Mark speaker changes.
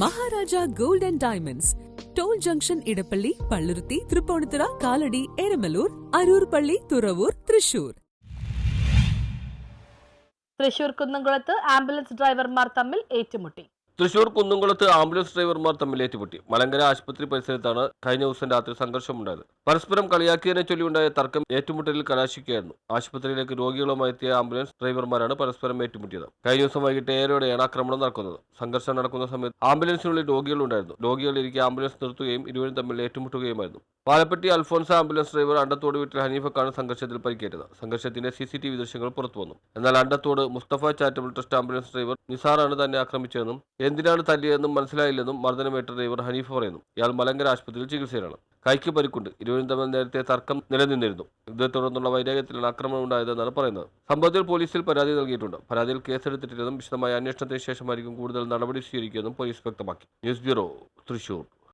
Speaker 1: Maharaja gold and diamonds. Toll junction Edappally Palluruthy Tripunithura Kalady Eramalloor Aroor പള്ളി തുറവൂർ തൃശൂർ.
Speaker 2: തൃശൂർ കുന്നംകുളത്ത് ambulance ഡ്രൈവർമാർ തമ്മിൽ ഏറ്റുമുട്ടി.
Speaker 3: തൃശൂർ കുന്നുംകുളത്ത് ആംബുലൻസ് ഡ്രൈവർമാർ തമ്മിൽ ഏറ്റുമുട്ടി. മലങ്കര ആശുപത്രി പരിസരത്താണ് കഴിഞ്ഞ ദിവസം രാത്രി സംഘർഷമുണ്ടായത്. പരസ്പരം കളിയാക്കിയതിനെ ചൊല്ലിയുണ്ടായ തർക്കം ഏറ്റുമുട്ടലിൽ കലാശിക്കുകയായിരുന്നു. ആശുപത്രിയിലേക്ക് രോഗികളുമായി എത്തിയ ആംബുലൻസ് ഡ്രൈവർമാരാണ് പരസ്പരം ഏറ്റുമുട്ടിയത്. കഴിഞ്ഞ ദിവസം വൈകിട്ട് ഏഴോടെയാണ് ആക്രമണം നടക്കുന്നത്. സംഘർഷം നടക്കുന്ന സമയത്ത് ആംബുലൻസിനുള്ളിൽ രോഗികളുണ്ടായിരുന്നു. രോഗികൾ ഇരിക്കെ ആംബുലൻസ് നിർത്തുകയും ഇരുവരും തമ്മിൽ ഏറ്റുമുട്ടുകയുമായിരുന്നു. പാലപ്പെട്ടി അൽഫോൻസ ആംബുലൻസ് ഡ്രൈവർ അണ്ടത്തോട് വീട്ടിൽ ഹനീഫക്കാണ് സംഘർഷത്തിൽ പരിക്കേറ്റത്. സംഘർഷത്തിന്റെ സി സി ടി വി ദൃശ്യങ്ങൾ പുറത്തു വന്നു. എന്നാൽ Andathode Mustafa charitable trust ambulance driver നിസാറാണ് തന്നെ ആക്രമിച്ചതെന്നും എന്തിനാണ് തല്ലിയതെന്നും മനസ്സിലായില്ലെന്നും മർദ്ദനമേറ്റ ഡ്രൈവർ ഹനീഫ് പറയുന്നു. ഇയാൾ മലങ്കര ആശുപത്രിയിൽ ചികിത്സയിലാണ്. കൈക്ക് പരിക്കുണ്ട്. ഇരുവരും തമ്മിൽ നേരത്തെ തർക്കം നിലനിന്നിരുന്നു. ഇതേ തുടർന്നുള്ള വൈരാഗ്യത്തിലാണ് ആക്രമണം ഉണ്ടായതെന്നാണ് പറയുന്നത്. സംഭവത്തിൽ പോലീസിൽ പരാതി നൽകിയിട്ടുണ്ട്. പരാതിയിൽ കേസെടുത്തിട്ടില്ലെന്നും വിശദമായ അന്വേഷണത്തിന് ശേഷമായിരിക്കും കൂടുതൽ നടപടി സ്വീകരിക്കുമെന്നും പോലീസ് വ്യക്തമാക്കി. News bureau Thrissur.